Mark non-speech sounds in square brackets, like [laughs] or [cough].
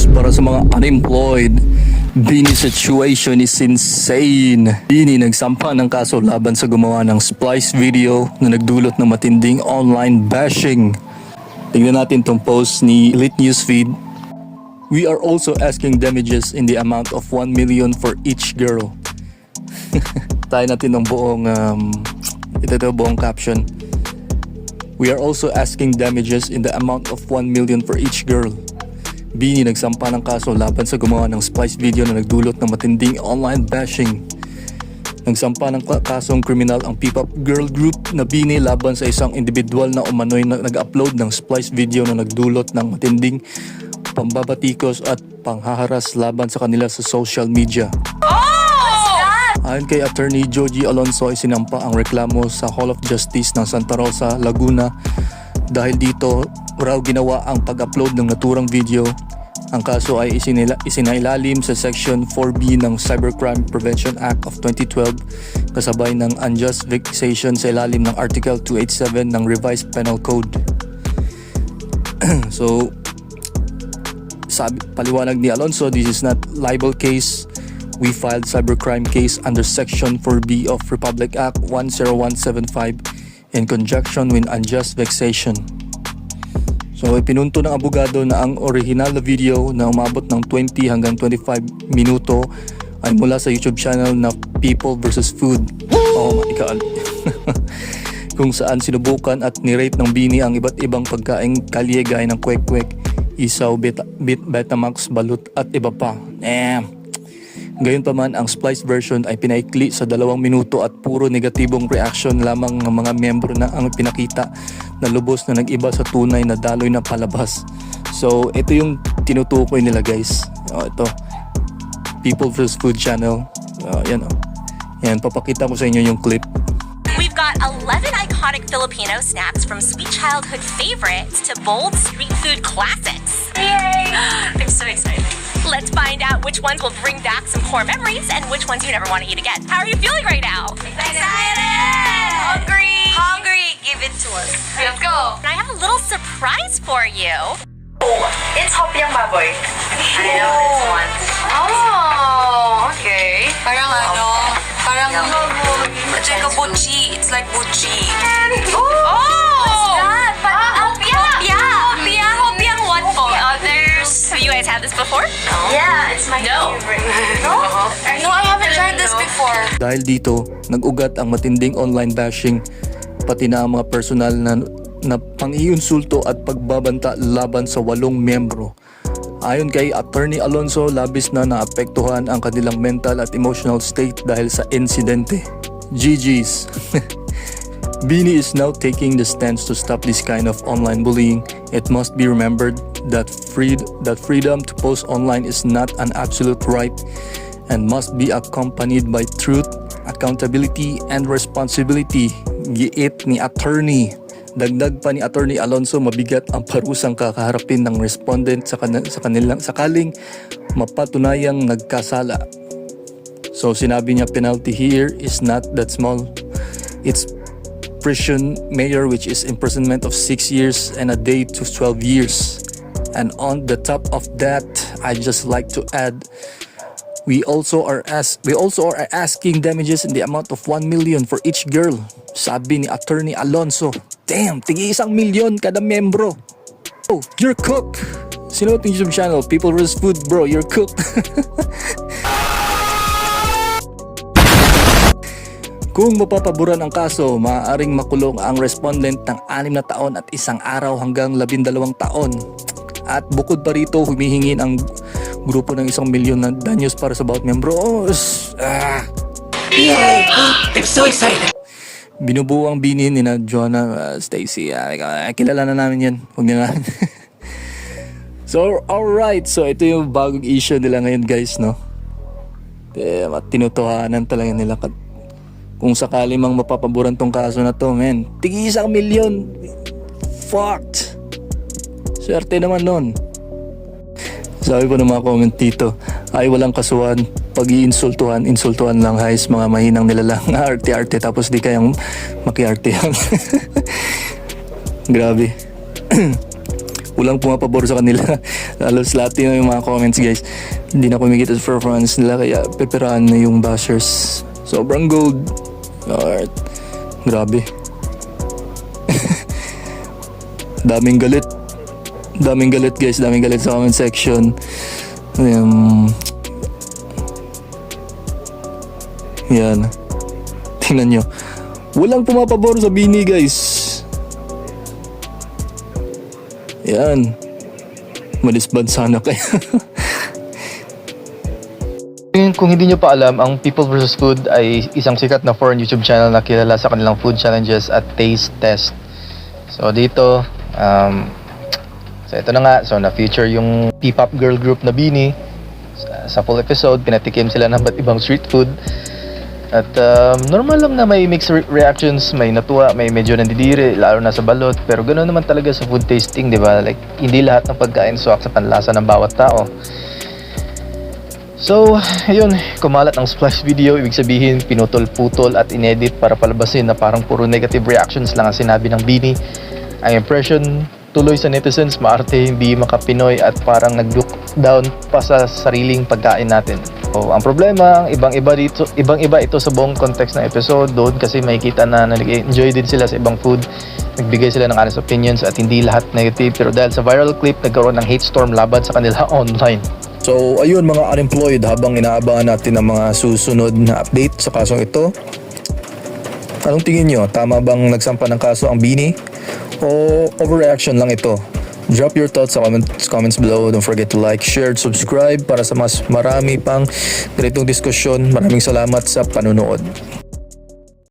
news para sa mga unemployed. Bini situation is insane. Bini nagsampa ng kaso laban sa gumawa ng splice video na nagdulot ng matinding online bashing. Tingnan natin tong post ni Elite Newsfeed. We are also asking damages in the amount of 1 million for each girl. [laughs] Tayo natin ng buong um, ito daw buong caption. We are also asking damages in the amount of 1 million for each girl. Bini nagsampa ng kaso laban sa gumawa ng splice video na nagdulot ng matinding online bashing. Nagsampa ng ka- kasong kriminal ang P-pop girl group na Bini laban sa isang individual na umano'y na nag-upload ng splice video na nagdulot ng matinding pambabatikos at panghaharas laban sa kanila sa social media. Ayon kay Attorney Joji Alonso ay sinampa ang reklamo sa Hall of Justice ng Santa Rosa, Laguna dahil dito raw ginawa ang pag-upload ng naturang video. Ang kaso ay isinila, isinailalim sa Section 4B ng Cybercrime Prevention Act of 2012 kasabay ng unjust vexation sa ilalim ng Article 287 ng Revised Penal Code. [clears throat] so, sabi, paliwanag ni Alonso, this is not libel case. We filed cybercrime case under Section 4B of Republic Act 10175 in conjunction with unjust vexation. So ipinunto ng abogado na ang original na video na umabot ng 20 hanggang 25 minuto ay mula sa YouTube channel na People vs. Food. Oh my God. Kung saan sinubukan at nirate ng Bini ang iba't ibang pagkaing kalye gaya ng kwek-kwek, isaw, beta, bit, betamax, balut at iba pa. Damn. Gayon pa man, ang spliced version ay pinaikli sa dalawang minuto at puro negatibong reaction lamang ng mga miyembro na ang pinakita na lubos na nag-iba sa tunay na daloy na palabas. So, ito yung tinutukoy nila guys. Oh, ito. People vs. Food Channel. Oh, yan oh. Yan, papakita ko sa inyo yung clip. We've got 11 iconic Filipino snacks from sweet childhood favorites to bold street food classics. Yay! [gasps] I'm so excited. Let's find out which ones will bring back some core memories and which ones you never want to eat again. How are you feeling right now? Excited! For you. It's Hopiang Baboy. I know this one. Oh, okay. Parang ano, parang It's like a buchi. It's like buchi. Oh! What's that? Parang Hopia! Hopia. Hopia! Hopiang what for others? Have you guys had this before? Yeah, it's my No. favorite. [laughs] No? No, I haven't tried this before. Dahil dito, nag-ugat ang matinding online bashing pati na ang mga personal na, na pang-iinsulto at pagbabanta laban sa walong membro. Ayon kay Attorney Alonso, labis na naapektuhan ang kanilang mental at emotional state dahil sa insidente. GG's. [laughs] Bini is now taking the stance to stop this kind of online bullying. It must be remembered that freed that freedom to post online is not an absolute right and must be accompanied by truth, accountability, and responsibility. Giit ni attorney. Dagdag pa ni Attorney Alonso mabigat ang parusang kakaharapin ng respondent sa, kan- sa kanilang sakaling mapatunayang nagkasala. So sinabi niya penalty here is not that small. It's prison mayor which is imprisonment of 6 years and a day to 12 years. And on the top of that, I just like to add we also are ask we also are asking damages in the amount of 1 million for each girl. Sabi ni Attorney Alonso. Damn, tigi isang milyon kada membro. Oh, you're cooked. Sino yung YouTube channel? People vs. Food, bro. You're cooked. [laughs] Kung mapapaboran ang kaso, maaaring makulong ang respondent ng 6 na taon at isang araw hanggang 12 taon. At bukod pa rito, humihingi ang grupo ng isang milyon na danyos para sa bawat membro. Oh, ah. I'm so excited. Binubuo ang bini ni na Jonah, uh, Stacy. Ah, kilala na namin yan. Huwag na namin. [laughs] so, alright. So, ito yung bagong issue nila ngayon, guys, no? Damn, at tinutuhanan talaga nila. Kung sakali mang mapapaboran tong kaso na to, men. Tigi isang milyon. Fucked. Swerte naman nun. Sabi pa ng mga comment dito, ay walang kasuhan, pag-iinsultuhan, insultuhan lang guys, mga mahinang nilalang arte-arte tapos di kayang makiarte yan. [laughs] Grabe. [clears throat] Walang pumapabor sa kanila. [laughs] Halos lahat yun yung mga comments guys. Hindi na kumikita sa performance nila kaya peperahan na yung bashers. Sobrang gold. Alright. Grabe. [laughs] daming galit. Daming galit guys. Daming galit sa comment section. Um, yan. Tingnan nyo. Walang pumapabor sa Bini guys. Yan. Malisbad sana. [laughs] Ngayon, Kung hindi nyo pa alam, ang People vs. Food ay isang sikat na foreign YouTube channel na kilala sa kanilang food challenges at taste test. So dito, um, so ito na nga, so na-feature yung P-pop girl group na Bini. Sa, full episode, pinatikim sila ng ba't ibang street food. At um, normal lang na may mixed re- reactions, may natuwa, may medyo nandidiri, lalo na sa balot. Pero ganoon naman talaga sa food tasting, di ba? Like, hindi lahat ng pagkain swak sa panlasa ng bawat tao. So, ayun, kumalat ang splash video, ibig sabihin pinutol-putol at inedit para palabasin na parang puro negative reactions lang ang sinabi ng Bini. Ang impression tuloy sa netizens, maarte, hindi makapinoy at parang nag-look down pa sa sariling pagkain natin. O, ang problema, ang ibang-iba dito, ibang-iba ito sa buong context ng episode doon kasi makikita na nag-enjoy din sila sa ibang food. Nagbigay sila ng honest opinions at hindi lahat negative pero dahil sa viral clip, nagkaroon ng hate storm laban sa kanila [laughs] online. So ayun mga unemployed habang inaabangan natin ang mga susunod na update sa kasong ito. Anong tingin nyo? Tama bang nagsampa ng kaso ang Bini? O overreaction lang ito? Drop your thoughts sa comments, comments below. Don't forget to like, share, subscribe para sa mas marami pang ganitong diskusyon. Maraming salamat sa panunood.